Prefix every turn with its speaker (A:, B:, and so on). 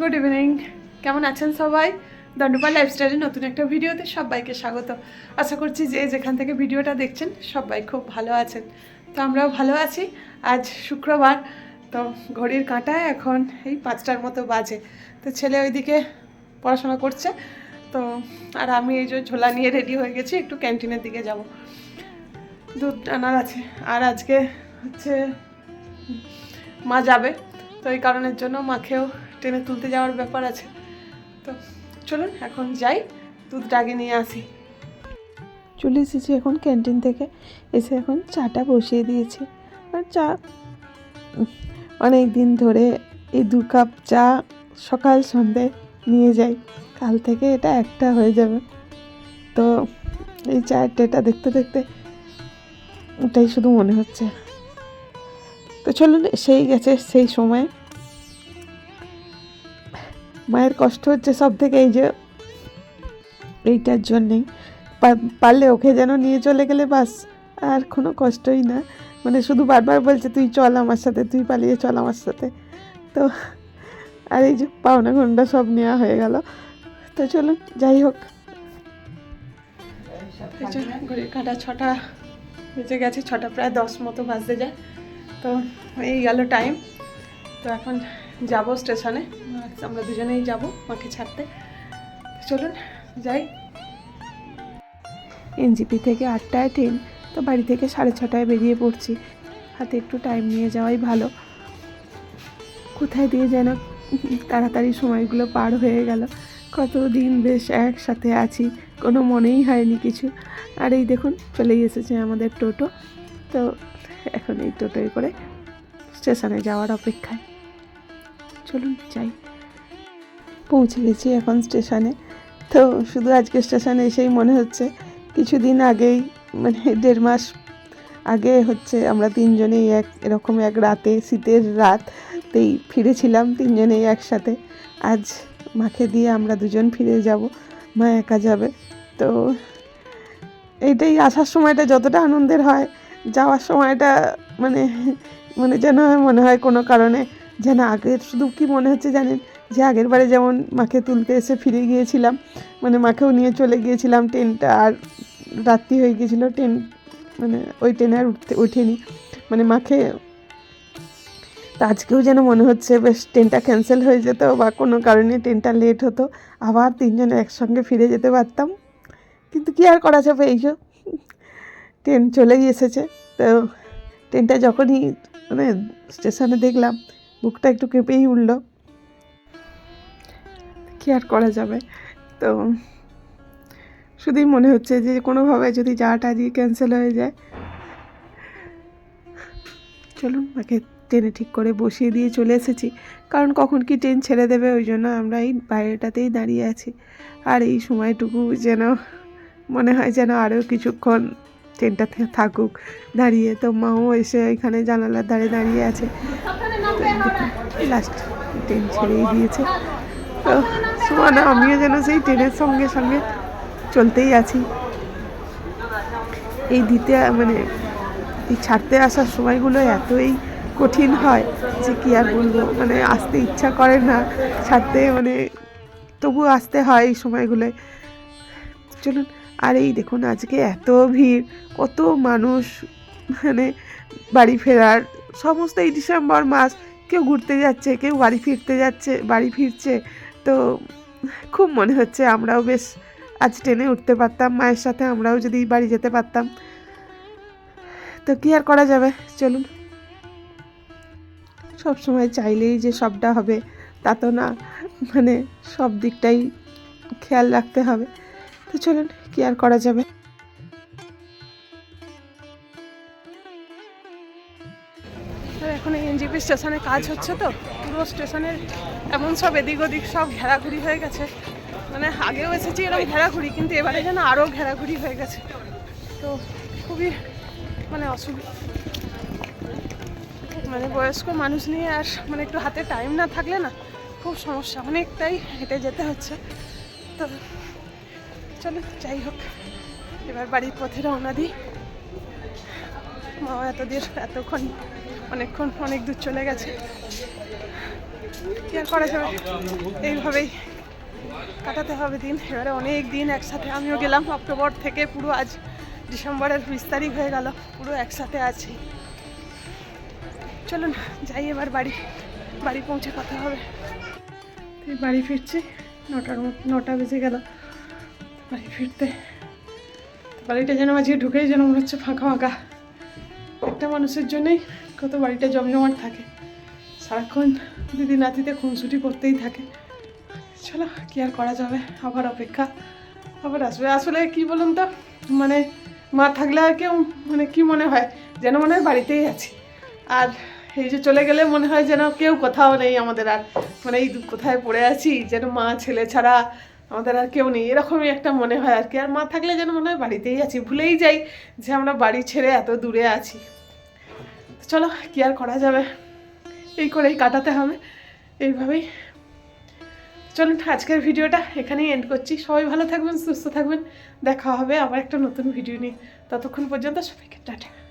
A: Good evening কেমন আছেন সবাই? দণ্ডপাল লাইফস্টাইলের নতুন একটা ভিডিওতে সবাইকে স্বাগত। আশা করছি যে যেখান থেকে ভিডিওটা দেখছেন, সবাই খুব ভালো আছেন। তো আমরাও ভালো আছি। আজ শুক্রবার, তো ঘড়ির কাঁটায় এখন এই পাঁচটার মতো বাজে। তো ছেলে ওইদিকে পড়াশোনা করছে, তো আর আমি এই যে ঝোলা নিয়ে রেডি হয়ে গেছি, একটু ক্যান্টিনের দিকে যাব। দুধ আনার আছে। আর আজকে হচ্ছে, মা যাবে। তো এই কারণের জন্য মাকেও ট্রেনে তুলতে যাওয়ার ব্যাপার আছে। তো চলুন, এখন যাই, দুধটা আগে নিয়ে আসি।
B: চলে এসেছি এখন ক্যান্টিন থেকে, এসে এখন চাটা বসিয়ে দিয়েছি। আর চা অনেক দিন ধরে এই দু কাপ চা সকাল সন্ধে নিয়ে যাই। কাল থেকে এটা একটা হয়ে যাবে। তো এই চায়ের টেটা দেখতে দেখতে ওটাই শুধু মনে হচ্ছে। তো চলুন, সেই গেছে সেই সময়। মায়ের কষ্ট হচ্ছে সব থেকে এই যে, এইটার জন্যেই। পারলে ওকে যেন নিয়ে চলে গেলে বাস, আর কোনো কষ্টই না। মানে শুধু বারবার বলছে, তুই চল আমার সাথে, তুই পালিয়ে চল আমার সাথে। তো, আর এই যে পাওনা ঘণ্টা সব নেওয়া হয়ে গেল। তো চলুন, যাই হোক।
A: ঘড়ির কাঁটা ছটা বেজে গেছে, ছটা প্রায় দশ মতো বাজতে যায়। তো এই গেল টাইম তো এখন যাব স্টেশনে আমরা দুজনেই যাব মাকে ছাড়তে। চলুন, যাই।
B: এনজিপি থেকে আটটায় ট্রেন তো বাড়ি থেকে সাড়ে ছটায় বেরিয়ে পড়ছি। হাতে একটু টাইম নিয়ে যাওয়াই ভালো। কোথায় দিয়ে যেন তাড়াতাড়ি সময়গুলো পার হয়ে গেল। কতদিন বেশ একসাথে আছি, কোনো মনেই হয়নি কিছু। আর এই দেখুন, চলেই এসেছে আমাদের টোটো। তো এখন এই টোটোয় করে স্টেশনে যাওয়ার অপেক্ষায়। চলুন যাই। পৌঁছে গেছি এখন স্টেশনে। তো শুধু আজকে স্টেশনে এসেই মনে হচ্ছে, কিছুদিন আগেই মানে দেড় মাস আগে হচ্ছে আমরা তিনজনেই এক, এরকম এক রাতে, শীতের রাততেই ফিরেছিলাম তিনজনেই একসাথে। আজ মাকে দিয়ে আমরা দুজন ফিরে যাব, মা একা যাবে। তো এইটাই আসার সময়টা যতটা আনন্দের হয়, যাওয়ার সময়টা মানে মানে যেন মনে হয় কোনো কারণে যেন আগের শুধু কি মনে হচ্ছে জানেন? যে আগের বারে যেমন মাকে তুলতে এসে ফিরে গিয়েছিলাম মানে মাকেও নিয়ে চলে গিয়েছিলাম ট্রেনটা আর রাত্রি হয়ে গিয়েছিল ট্রেন মানে ওই ট্রেনে আর উঠতে, ওঠেনি। মানে মাকে আজকেও যেন মনে হচ্ছে বেশ ট্রেনটা ক্যান্সেল হয়ে যেত বা কোনো কারণে ট্রেনটা লেট হতো, আবার তিনজনে একসঙ্গে ফিরে যেতে পারতাম। কিন্তু কি আর করা যাবে, এই যে ট্রেন চলেই এসেছে। তো ট্রেনটা যখনই মানে স্টেশনে দেখলাম বুকটা একটু কেঁপেই উঠল। কি আর করা যাবে? তো শুধুই মনে হচ্ছে যে কোনোভাবে যদি যাওয়াটা আজকে ক্যান্সেল হয়ে যায়। চলুন, মাকে ট্রেনে ঠিক করে বসিয়ে দিয়ে চলে এসেছি। কারণ কখন কি ট্রেন ছেড়ে দেবে, ওই জন্য আমরা এই বাইরেটাতেই দাঁড়িয়ে আছি। আর এই সময়টুকু যেন মনে হয় যেন আরও কিছুক্ষণ ট্রেনটা থাকুক, দাঁড়িয়ে। তো মাও এসে এখানে জানালার ধারে দাঁড়িয়ে আছে। লাস্ট ট্রেন ছেড়েই দিয়েছে। তো আমিও যেন সেই ট্রেনের সঙ্গে সঙ্গে চলতেই আছি। এই দিতে মানে এই ছাড়তে আসার সময়গুলো এতই কঠিন হয় যে কি আর বলব? মানে আসতে ইচ্ছা করে না। ছাড়তে মানে তবু আসতে হয় এই সময়গুলোয়। চলুন আর এই দেখুন, আজকে এত ভিড়, কত মানুষ মানে বাড়ি ফেরার, সমস্ত এই ডিসেম্বর মাস কেউ ঘুরতে যাচ্ছে, কেউ বাড়ি ফিরতে যাচ্ছে, বাড়ি ফিরছে। তো খুব মনে হচ্ছে আমরাও বেশ আজ ট্রেনে উঠতে পারতাম, মায়ের সাথে আমরাও যদি বাড়ি যেতে পারতাম। তো কী আর করা যাবে? চলুন। সব সময় চাইলেই যে সবটা হবে, তা তো না মানে সব দিকটাই খেয়াল রাখতে হবে। তো চলুন, কি আর করা যাবে?
A: এখন এনজিপি স্টেশনে কাজ হচ্ছে তো। পুরো স্টেশনের এমন সব এদিক ওদিক সব ঘেরাঘুরি হয়ে গেছে। মানে আগেও এসেছি এরকম ঘেরাঘুরি, কিন্তু এবারে যেন আরও ঘেরাঘুরি হয়ে গেছে। তো খুবই মানে অসুবিধা মানে বয়স্ক মানুষ নিয়ে আর মানে একটু হাতে টাইম না থাকলে না খুব সমস্যা। অনেকটাই হেঁটে যেতে হচ্ছে। তো চলো, যাই হোক। এবার বাড়ির পথে রওনা দিই। মা এত দূর এতক্ষণ, অনেকক্ষণ, অনেক দূর চলে গেছে। কি আর করা যাবে? এইভাবেই কাটাতে হবে দিন। এবারে অনেক দিন একসাথে আমিও গেলাম। অক্টোবর থেকে পুরো আজ ডিসেম্বরের বিশ তারিখ হয়ে গেল। পুরো একসাথে আছি। চলুন, যাই এবার বাড়ি বাড়ি পৌঁছে কথা হবে। বাড়ি ফিরছি। নটার নটা বেজে গেল। বাড়ি ফিরতে। বাড়িটা যেন আজকে ঢুকেই যেন মনে হচ্ছে ফাঁকা ফাঁকা। একটা মানুষের জন্যই কত বাড়িটা জমজমাট থাকে। সারাক্ষণ দিদি নাতিতে খুনসুটি করতেই থাকে। চলো, কি আর করা যাবে? আবার অপেক্ষা, আবার আসবে। আসলে কি বলুন তো? মানে মা থাকলে আর কেউ মানে কি মনে হয়? যেন মনে হয় বাড়িতেই আছি। আর এই যে চলে গেলে মনে হয় যেন কেউ কোথাও নেই আমাদের আর। মানে এই কোথায় পড়ে আছি, যেন মা ছেলে ছাড়া আমাদের আর কেউ নেই। এরকমই একটা মনে হয় আর কি। আর মা থাকলে যেন মনে হয় বাড়িতেই আছি। ভুলেই যাই যে আমরা বাড়ি ছেড়ে এত দূরে আছি। চলো, কি আর করা যাবে? এই করেই কাটাতে হবে। এইভাবেই। চলুন, আজকের ভিডিওটা এখানেই এন্ড করছি। সবাই ভালো থাকবেন, সুস্থ থাকবেন। দেখা হবে আবার একটা নতুন ভিডিও নিয়ে। ততক্ষণ পর্যন্ত সবাইকে টাটা।